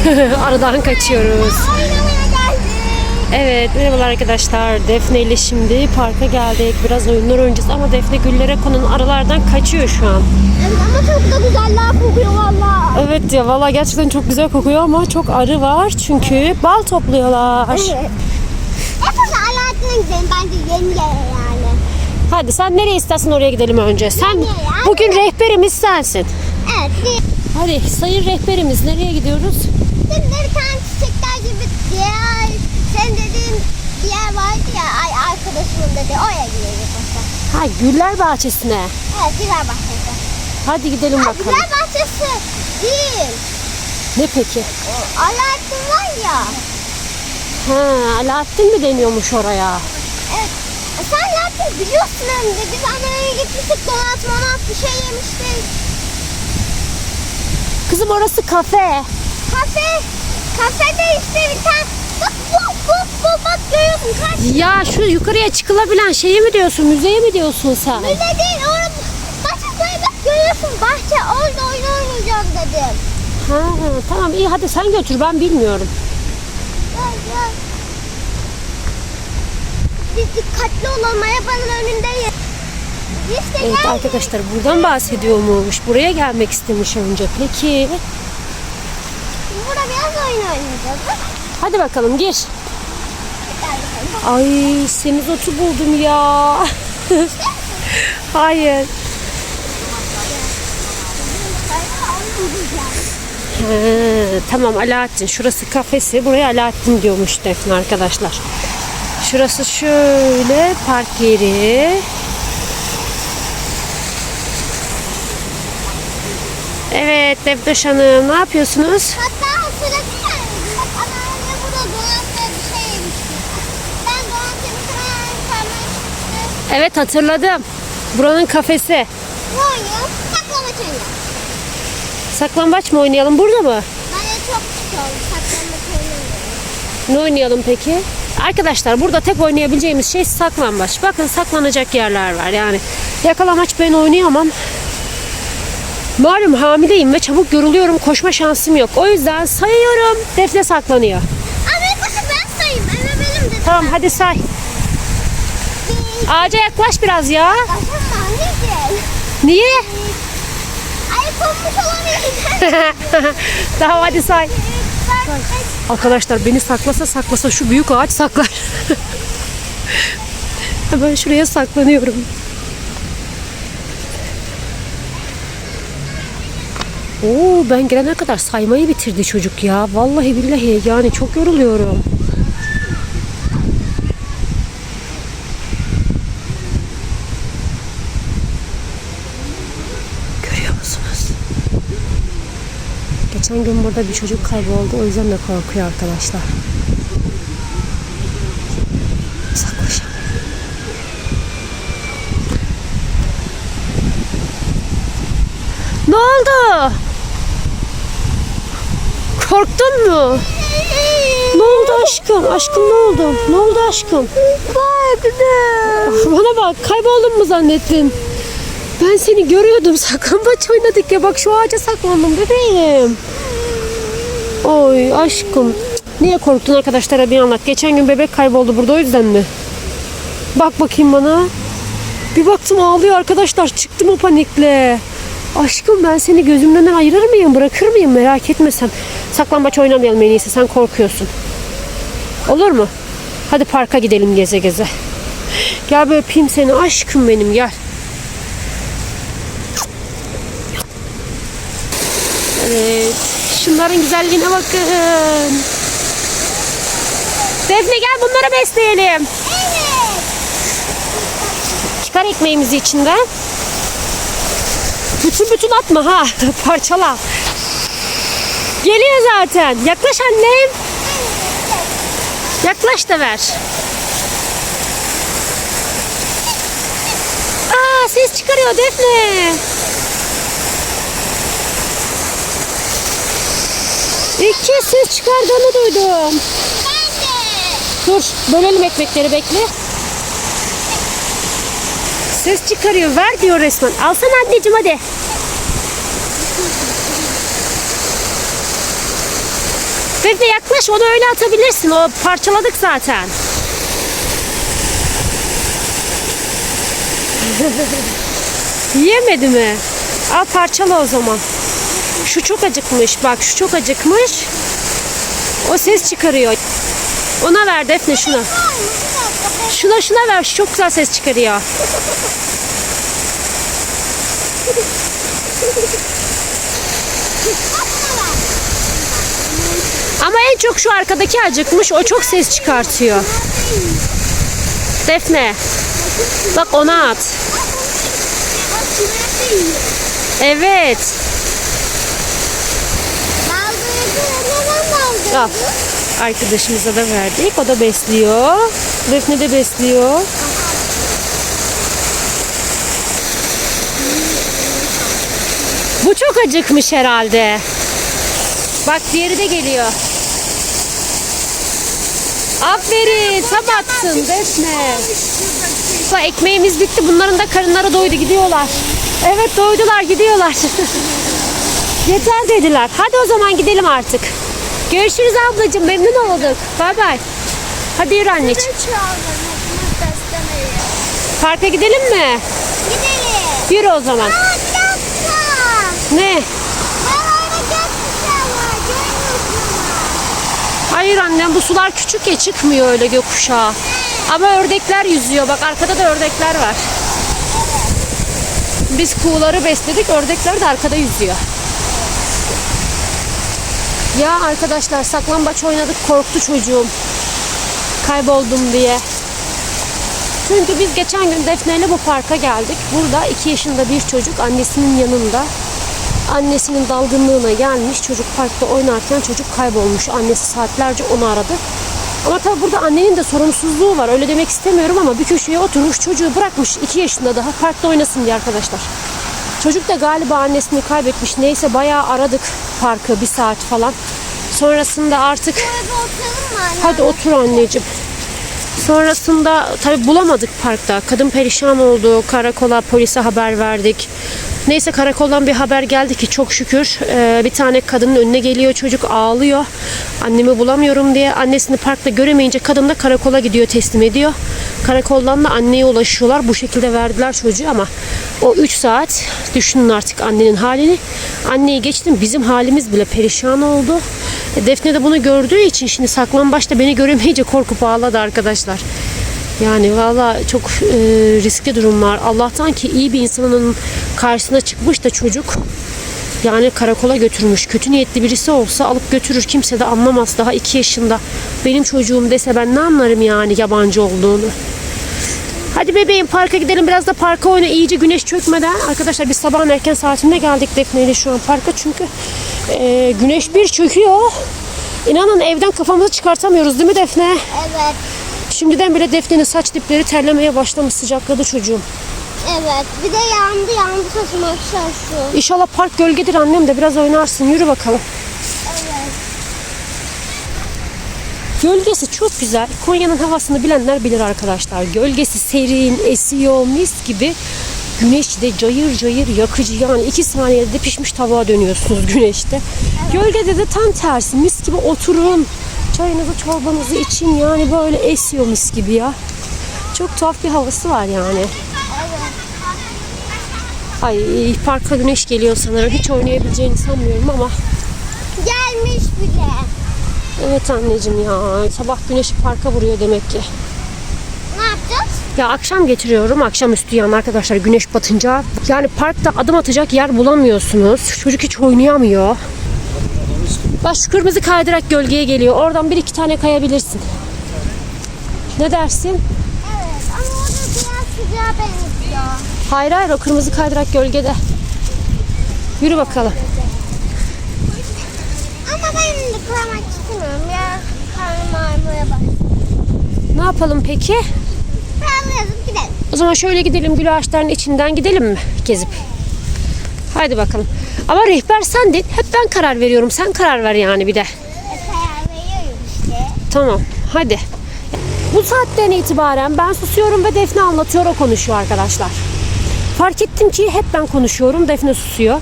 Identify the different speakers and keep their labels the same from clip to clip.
Speaker 1: Aradan kaçıyoruz. Evet merhabalar arkadaşlar. Defne ile şimdi parka geldik. Biraz oyunlar oynayacağız ama Defne güllere konan aralardan kaçıyor şu an.
Speaker 2: Ama çok da güzeller kokuyor valla.
Speaker 1: Evet ya valla gerçekten çok güzel kokuyor ama çok arı var çünkü bal topluyorlar.
Speaker 2: Evet. En fazla Alaaddin'e gidelim bence yeni yere yani.
Speaker 1: Hadi sen nereye istersen oraya gidelim önce. Sen
Speaker 2: ya?
Speaker 1: bugün rehberimiz sensin.
Speaker 2: Evet.
Speaker 1: Hadi sayın rehberimiz nereye gidiyoruz?
Speaker 2: şimdi bir tane çiçekler gibi diğer sen dediğin bir yer vardı ya ay, arkadaşımın dedi oraya gidelim başta.
Speaker 1: Ha güller bahçesine.
Speaker 2: Evet güzel bahçesi.
Speaker 1: Hadi gidelim
Speaker 2: Ha,
Speaker 1: bakalım.
Speaker 2: güzel bahçesi değil.
Speaker 1: Ne peki?
Speaker 2: O Alaaddin var ya.
Speaker 1: Ha Alaaddin mi deniyormuş oraya?
Speaker 2: Evet. E, Sen yaptın biliyorsun hem de biz Amerika'ya gitmiştik donat monat bir şey yemiştik.
Speaker 1: Kızım orası kafe.
Speaker 2: Kafe. Kafede işte bir tane. Bak bu bu bu bak görüyorsun kaç.
Speaker 1: Ya şu yukarıya çıkılabilen şeyi mi diyorsun? Müzeye mi diyorsun sen?
Speaker 2: Müze değil orada. Bahçe bak görüyorsun bahçe orada oyun oynayacağız dedim.
Speaker 1: Ha, tamam iyi hadi sen götür ben bilmiyorum.
Speaker 2: Gel gel. Biz dikkatli olalım arabanın önündeyiz.
Speaker 1: Evet arkadaşlar buradan bahsediyormuş. Buraya gelmek istemiş önce. Peki.
Speaker 2: Burada biraz oyun oynayacağız.
Speaker 1: Hadi bakalım gir. Ay semizotu buldum ya. Hayır. He, tamam Alaaddin. Şurası kafesi. Buraya Alaaddin diyormuş Defne arkadaşlar. Şurası şöyle park yeri. Evet Defne Hanım ne yapıyorsunuz?
Speaker 2: Hatta hatırladın? Bak anneanne burada ve bir şey yemişti. Ben anneannem karnına çıktı.
Speaker 1: Evet hatırladım. Buranın kafesi.
Speaker 2: Ne oynuyor? Saklamaç oynuyor.
Speaker 1: Saklambaç mı oynayalım burada mı?
Speaker 2: Bana çok çıkıyor. Saklamaç oynamıyorum.
Speaker 1: Ne oynayalım peki? Arkadaşlar burada tek oynayabileceğimiz şey saklambaç. Bakın saklanacak yerler var yani. Yakalamaç ben oynayamam. Malum hamileyim ve çabuk yoruluyorum. Koşma şansım yok. O yüzden sayıyorum. Defne saklanıyor.
Speaker 2: Ama ilk başta ben sayayım. Eve benim dedim.
Speaker 1: Tamam hadi say. Ağaca yaklaş biraz ya. Niye?
Speaker 2: Ay olabilir.
Speaker 1: tamam hadi say.
Speaker 2: Ben
Speaker 1: Arkadaşlar beni saklasa saklasa şu büyük ağaç saklar. Hemen şuraya saklanıyorum. Oo ben gelene kadar saymayı bitirdi çocuk ya. Vallahi billahi yani çok yoruluyorum. Görüyor musunuz? Geçen gün burada bir çocuk kayboldu. O yüzden de korkuyor arkadaşlar. Ne oldu? Korktun mu? Ne oldu aşkım? Aşkım ne oldu? Ne oldu aşkım?
Speaker 2: Korktum.
Speaker 1: Bana bak kayboldun mu zannettin? Ben seni görüyordum saklambaç oynadık ya bak şu ağaca saklandım bebeğim. Oy aşkım. Niye korktun arkadaşlara bir anlat. Geçen gün bebek kayboldu burada o yüzden mi? Bak bakayım bana. Bir baktım ağlıyor arkadaşlar. Çıktım o panikle. Aşkım ben seni gözümün önünden ayırır mıyım? Bırakır mıyım? Merak etme sen. Saklambaç oynamayalım en iyisi. Sen korkuyorsun. Olur mu? Hadi parka gidelim geze geze. Gel böyle öpeyim seni. Aşkım benim gel. Evet. Şunların güzelliğine bakın. Defne gel bunları besleyelim.
Speaker 2: Evet.
Speaker 1: Çıkar ekmeğimizi içinden. Bütün bütün atma ha. Parçala. Geliyor zaten. Yaklaş annem. Yaklaş da ver. Aa ses çıkarıyor Defne. İki ses çıkardığını duydum.
Speaker 2: Ben de.
Speaker 1: Dur bölelim ekmekleri bekle. Ses çıkarıyor ver diyor resmen. Alsana anneciğim hadi. Defne yaklaş onu öyle atabilirsin. O parçaladık zaten. Yemedi mi? Al parçala o zaman. Şu çok acıkmış. Bak şu çok acıkmış. O ses çıkarıyor. Ona ver Defne?
Speaker 2: Bir ben-
Speaker 1: Şuna şuna ver. Şu çok güzel ses çıkarıyor. Ama en çok şu arkadaki acıkmış. O çok ses çıkartıyor. Defne. Bak ona at. Evet. Al. Arkadaşımıza da verdik. O da besliyor. Defne de besliyor. Bu çok acıkmış herhalde. Bak diğeri de geliyor. Aferin. Tam attın Defne. Bak ekmeğimiz bitti. Bunların da karınları doydu. Gidiyorlar. Evet doydular. Gidiyorlar. Yeter dediler. Hadi o zaman gidelim artık. Görüşürüz ablacığım. Memnun olduk. Bay bay. Hadi yürü anneciğim. Parka gidelim mi?
Speaker 2: Gidelim.
Speaker 1: Yürü o zaman.
Speaker 2: Aa bir dakika.
Speaker 1: Ne?
Speaker 2: Ben orada gökkuşağı var. Görmüyorsun mu?
Speaker 1: Hayır annem bu sular küçük ya çıkmıyor öyle gökkuşağı. Ama ördekler yüzüyor. Bak arkada da ördekler var. Biz kuğuları besledik. Ördekler de arkada yüzüyor. Ya arkadaşlar saklambaç oynadık. Korktu çocuğum. Kayboldum diye. Çünkü biz geçen gün Defne ile bu parka geldik. Burada 2 yaşında bir çocuk annesinin yanında. Annesinin dalgınlığına gelmiş. Çocuk parkta oynarken çocuk kaybolmuş. Annesi saatlerce onu aradı. Ama tabii burada annenin de sorumsuzluğu var. Öyle demek istemiyorum ama bir köşeye oturmuş çocuğu bırakmış. 2 yaşında daha parkta oynasın diye arkadaşlar. Çocuk da galiba annesini kaybetmiş. Neyse bayağı aradık parkı bir saat falan. Sonrasında artık? Hadi otur anneciğim. Sonrasında tabi bulamadık parkta. Kadın perişan oldu. Karakola polise haber verdik. Neyse karakoldan bir haber geldi ki çok şükür e, bir tane kadının önüne geliyor çocuk ağlıyor. Annemi bulamıyorum diye annesini parkta göremeyince kadın da karakola gidiyor teslim ediyor. Karakoldan da anneye ulaşıyorlar. Bu şekilde verdiler çocuğu ama o 3 saat düşünün artık annenin halini. Anneyi geçtim bizim halimiz bile perişan oldu. E, Defne de bunu gördüğü için şimdi saklambaçta beni göremeyince korkup ağladı arkadaşlar. Yani valla çok e, riskli durumlar. Allah'tan ki iyi bir insanın karşısına çıkmış da çocuk yani karakola götürmüş. Kötü niyetli birisi olsa alıp götürür. Kimse de anlamaz. Daha iki yaşında. Benim çocuğum dese ben ne anlarım yani yabancı olduğunu. Hadi bebeğim parka gidelim biraz da parka oyna iyice güneş çökmeden. Arkadaşlar biz sabahın erken saatinde geldik Defne ile şu an parka çünkü e, güneş bir çöküyor. İnanın evden kafamızı çıkartamıyoruz değil mi Defne?
Speaker 2: Evet.
Speaker 1: Şimdiden bile Defne'nin saç dipleri terlemeye başlamış sıcakladı çocuğum.
Speaker 2: Evet. Bir de yandı yandı saçım aşağı şu.
Speaker 1: İnşallah park gölgedir annem de biraz oynarsın yürü bakalım.
Speaker 2: Evet.
Speaker 1: Gölgesi çok güzel. Konya'nın havasını bilenler bilir arkadaşlar. Gölgesi serin, esiyor, mis gibi. Güneş de cayır cayır yakıcı. Yani iki saniyede de pişmiş tavuğa dönüyorsunuz güneşte. Gölgede de tam tersi. Mis gibi oturun. Çayınızı çorbanızı için yani böyle esiyor mis gibi ya. Çok tuhaf bir havası var yani. Ay parka güneş geliyor sanırım. Hiç oynayabileceğini sanmıyorum ama
Speaker 2: Gelmiş bile.
Speaker 1: Evet anneciğim ya. Sabah güneşi parka vuruyor demek ki.
Speaker 2: Ne yapacağız?
Speaker 1: Ya akşam getiriyorum. Akşamüstü yani arkadaşlar güneş batınca. Yani parkta adım atacak yer bulamıyorsunuz. Çocuk hiç oynayamıyor. Bak şu kırmızı kaydırak gölgeye geliyor. Oradan bir iki tane kayabilirsin. Ne dersin?
Speaker 2: Evet ama o da biraz sıcağa benziyor.
Speaker 1: Hayır hayır o kırmızı kaydırak gölgede. Yürü bakalım.
Speaker 2: Ama ben de kaymak istemiyorum. Ya karnım ağrımaya başladı.
Speaker 1: Ne yapalım peki?
Speaker 2: Biraz yazıp gidelim.
Speaker 1: O zaman şöyle gidelim gül ağaçlarının içinden gidelim mi gezip? Haydi bakalım. Ama rehber sendin. Hep ben karar veriyorum. Sen karar ver yani bir de.
Speaker 2: Karar veriyorum işte.
Speaker 1: Tamam. Hadi. Bu saatten itibaren ben susuyorum ve Defne anlatıyor, o konuşuyor arkadaşlar. Fark ettim ki hep ben konuşuyorum, Defne susuyor.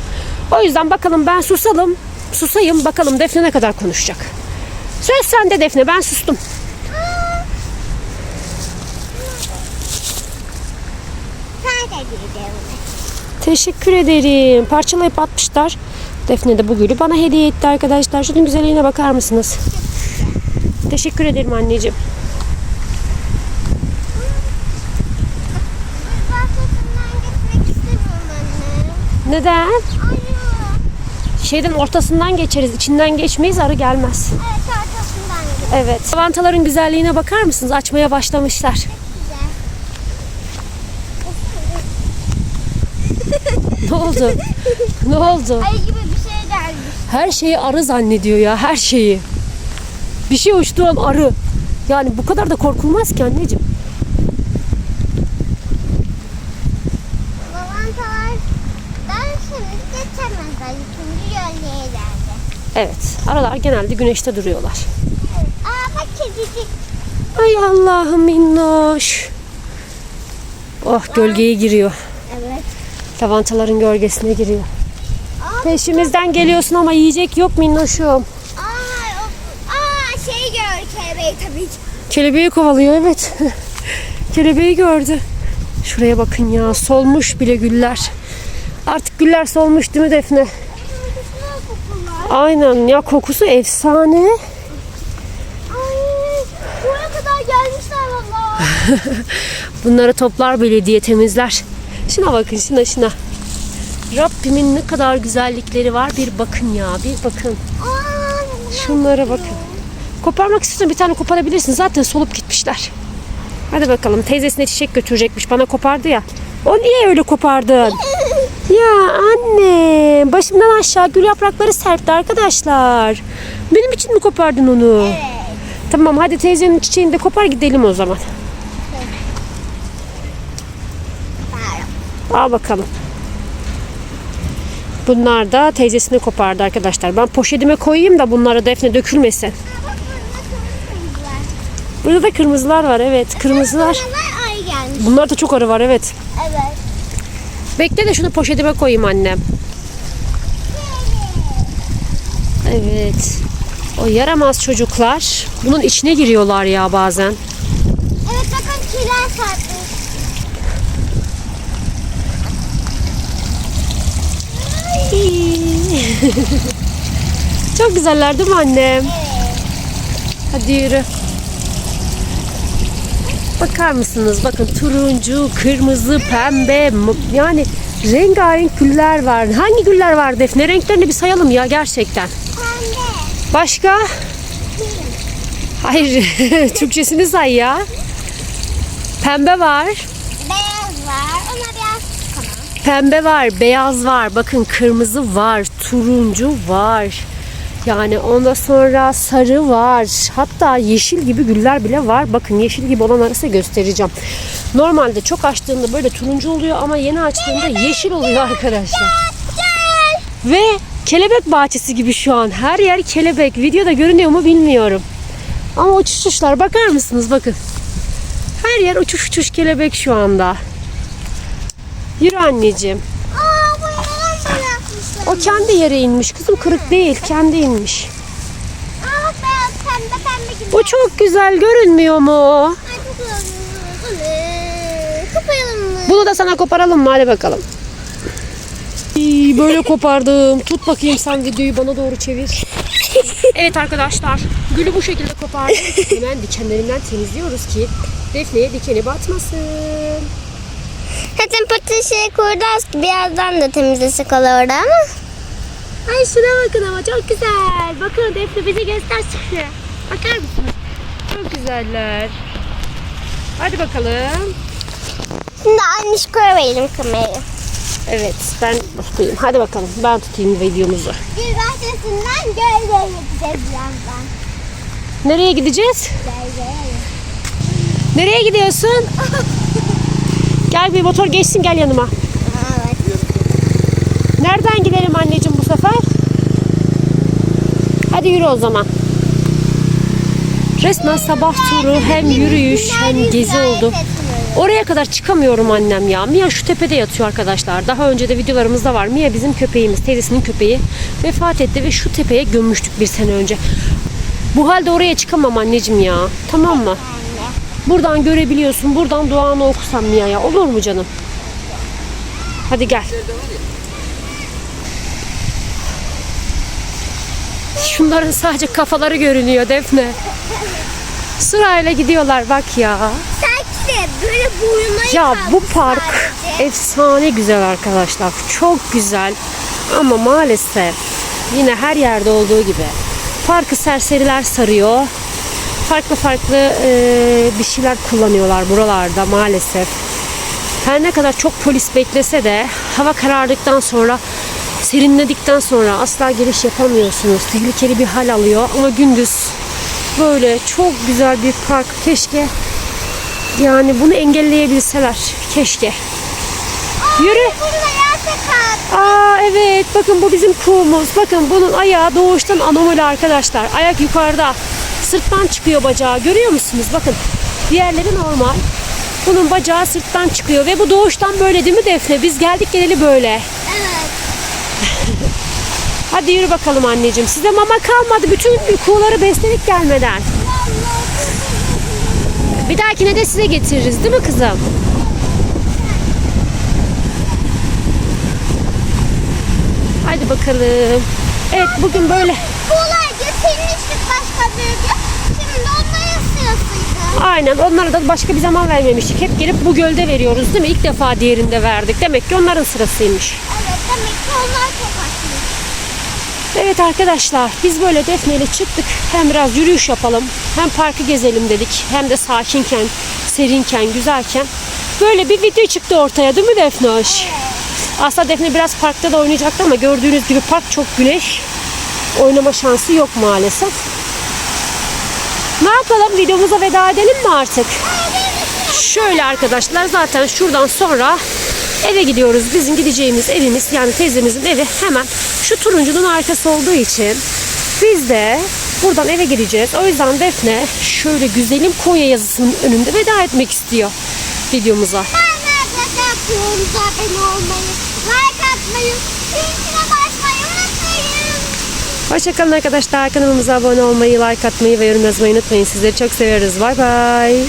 Speaker 1: O yüzden bakalım ben susalım, susayım bakalım Defne ne kadar konuşacak. Söz sende Defne ben sustum.
Speaker 2: Sen de gidelim.
Speaker 1: Teşekkür ederim. Parçalayıp atmışlar. Defne de bu gülü bana hediye etti arkadaşlar. Şunun güzelliğine bakar mısınız? Teşekkür ederim anneciğim. Neden?
Speaker 2: Ayı.
Speaker 1: Şeyden ortasından geçeriz. içinden geçmeyiz. Arı gelmez.
Speaker 2: Evet ortasından gidelim.
Speaker 1: Evet. Lavantaların güzelliğine bakar mısınız? Açmaya başlamışlar.
Speaker 2: Güzel.
Speaker 1: Ne oldu? ne oldu?
Speaker 2: Ayı gibi bir şey gelmiş.
Speaker 1: Her şeyi arı zannediyor ya. Her şeyi. Bir şey uçtuğu an arı. Yani bu kadar da korkulmaz ki anneciğim.
Speaker 2: Lavantalar ben şimdi geçemezler. Üçüncü yönleyelerde.
Speaker 1: Evet. Arılar genelde güneşte duruyorlar.
Speaker 2: Evet. Aa bak kedicik.
Speaker 1: Ay Allah'ım minnoş. Oh gölgeye giriyor. Lavantaların gölgesine giriyor.
Speaker 2: Aa,
Speaker 1: Peşimizden geliyorsun ama yiyecek yok minnoşum.
Speaker 2: aa, aa şey gör kelebeği tabii ki.
Speaker 1: Kelebeği kovalıyor evet. Kelebeği gördü. Şuraya bakın ya solmuş bile güller. Artık güller solmuş değil mi Defne? Aynen ya kokusu efsane.
Speaker 2: Ay buraya kadar gelmişler valla.
Speaker 1: Bunları toplar belediye temizler. Şuna bakın şuna şuna. Rabbimin ne kadar güzellikleri var bir bakın ya bir bakın. Şunlara bakın. Koparmak istiyorsan bir tane koparabilirsin. Zaten solup gitmişler. Hadi bakalım. Teyzesine çiçek götürecekmiş. Bana kopardı ya. O niye öyle kopardın? Ya anne. Başımdan aşağı gül yaprakları serpti arkadaşlar. Benim için mi kopardın onu?
Speaker 2: Evet.
Speaker 1: Tamam hadi teyzenin çiçeğini de kopar gidelim o zaman. Al bakalım. Bunlar da teyzesini kopardı arkadaşlar. Ben poşetime koyayım da bunlara defne dökülmesin.
Speaker 2: Burada
Speaker 1: da kırmızılar var evet. Kırmızılar. Bunlar da çok arı var evet.
Speaker 2: Evet.
Speaker 1: Bekle de şunu poşetime koyayım annem. Evet. O yaramaz çocuklar bunun içine giriyorlar ya bazen.
Speaker 2: Evet bakın kiler sarkmış.
Speaker 1: Çok güzeller değil mi annem? Hadi yürü. Bakar mısınız? Bakın turuncu, kırmızı, pembe yani rengarenk güller var. Hangi güller var Defne? Renklerini bir sayalım ya gerçekten.
Speaker 2: Pembe.
Speaker 1: Başka? Hayır, Türkçesini say ya. Pembe var.
Speaker 2: Beyaz var. Ona biraz tamam.
Speaker 1: Pembe var, beyaz var. Bakın kırmızı var, turuncu var. Yani ondan sonra sarı var. Hatta yeşil gibi güller bile var. Bakın yeşil gibi olan arası göstereceğim. Normalde çok açtığında böyle turuncu oluyor ama yeni açtığında yeşil oluyor arkadaşlar. Ve kelebek bahçesi gibi şu an. Her yer kelebek. Videoda görünüyor mu bilmiyorum. Ama uçuş uçuşlar bakar mısınız bakın. Her yer uçuş uçuş kelebek şu anda. Yürü anneciğim.
Speaker 2: Aa bu yalan da yapmışlar.
Speaker 1: O kendi yere inmiş. Kızım kırık değil. Kendi inmiş.
Speaker 2: Aa bak beyaz pembe pembe gibi.
Speaker 1: Bu çok güzel görünmüyor mu?
Speaker 2: Ay çok güzel. Bu ne? Kapayalım mı?
Speaker 1: Bunu da sana koparalım mı? Hadi bakalım. İyi, Böyle kopardım. Tut bakayım sen videoyu bana doğru çevir. Evet arkadaşlar. Gülü bu şekilde kopardım. Hemen dikenlerinden temizliyoruz ki Defne'ye dikeni batmasın.
Speaker 2: Zaten patatesi koyacağız ki birazdan da temizlesek olur orada ama.
Speaker 1: Ay şuna bakın ama çok güzel. Bakın Defne bize göster şimdi. Bakar mısınız? Çok güzeller. Hadi bakalım.
Speaker 2: Şimdi anneş koyalım kamerayı.
Speaker 1: Evet ben tutayım. Hadi bakalım ben tutayım videomuzu.
Speaker 2: Gül bahçesinden gölgeye gideceğiz birazdan.
Speaker 1: Nereye gideceğiz?
Speaker 2: Gölgeye.
Speaker 1: Nereye gidiyorsun? Gel bir motor geçsin gel yanıma. Nereden gidelim anneciğim bu sefer? Hadi yürü o zaman. Resmen sabah turu hem yürüyüş hem gezi oldu. Oraya kadar çıkamıyorum annem ya. Mia şu tepede yatıyor arkadaşlar. Daha önce de videolarımızda var. Mia bizim köpeğimiz, teyzesinin köpeği vefat etti ve şu tepeye gömmüştük bir sene önce. Bu halde oraya çıkamam anneciğim ya. Tamam mı? Buradan görebiliyorsun. Buradan duanı okusam Mia'ya. Olur mu canım? Hadi gel. Şunların sadece kafaları görünüyor Defne. Sırayla gidiyorlar bak ya.
Speaker 2: Sanki de böyle boyunmayı
Speaker 1: Ya bu park
Speaker 2: sadece.
Speaker 1: efsane güzel arkadaşlar. Çok güzel. Ama maalesef yine her yerde olduğu gibi parkı serseriler sarıyor. Farklı farklı e, bir şeyler kullanıyorlar buralarda maalesef. Her ne kadar çok polis beklese de hava karardıktan sonra serinledikten sonra asla giriş yapamıyorsunuz. Tehlikeli bir hal alıyor ama gündüz böyle çok güzel bir park. Keşke yani bunu engelleyebilseler. Keşke. Yürü. Aa evet bakın bu bizim kuğumuz. Bakın bunun ayağı doğuştan anomali arkadaşlar. Ayak yukarıda. Sırttan çıkıyor bacağı. Görüyor musunuz? Bakın. Diğerleri normal. Bunun bacağı sırttan çıkıyor ve bu doğuştan böyle değil mi Defne? Biz geldik geleli böyle.
Speaker 2: Evet.
Speaker 1: Hadi yürü bakalım anneciğim. Size mama kalmadı. Bütün kuğuları besledik gelmeden. Bir dahakine de size getiririz değil mi kızım? Hadi bakalım. Evet bugün böyle.
Speaker 2: Buğular getirmiştik başka bir gün. Şimdi onların sırasıydı.
Speaker 1: Aynen onlara da başka bir zaman vermemiştik. Hep gelip bu gölde veriyoruz değil mi? İlk defa diğerinde verdik. Demek ki onların sırasıymış.
Speaker 2: Evet demek ki onlar çok açmış.
Speaker 1: Evet arkadaşlar biz böyle Defne ile çıktık. Hem biraz yürüyüş yapalım. Hem parkı gezelim dedik. Hem de sakinken, serinken, güzelken. Böyle bir video çıktı ortaya değil mi Defne hoş? Aslında Defne biraz parkta da oynayacaktı ama gördüğünüz gibi park çok güneş. Oynama şansı yok maalesef. Ne yapalım? Videomuza veda edelim mi artık? Şöyle arkadaşlar zaten şuradan sonra eve gidiyoruz. Bizim gideceğimiz evimiz yani teyzemizin evi hemen şu turuncunun arkası olduğu için biz de buradan eve gideceğiz. O yüzden Defne şöyle güzelim Konya yazısının önünde veda etmek istiyor videomuza.
Speaker 2: Ben abone olmayı, like atmayı.
Speaker 1: Hoşçakalın arkadaşlar. Kanalımıza abone olmayı, like atmayı ve yorum yazmayı unutmayın. Sizleri çok seviyoruz. Bay bay.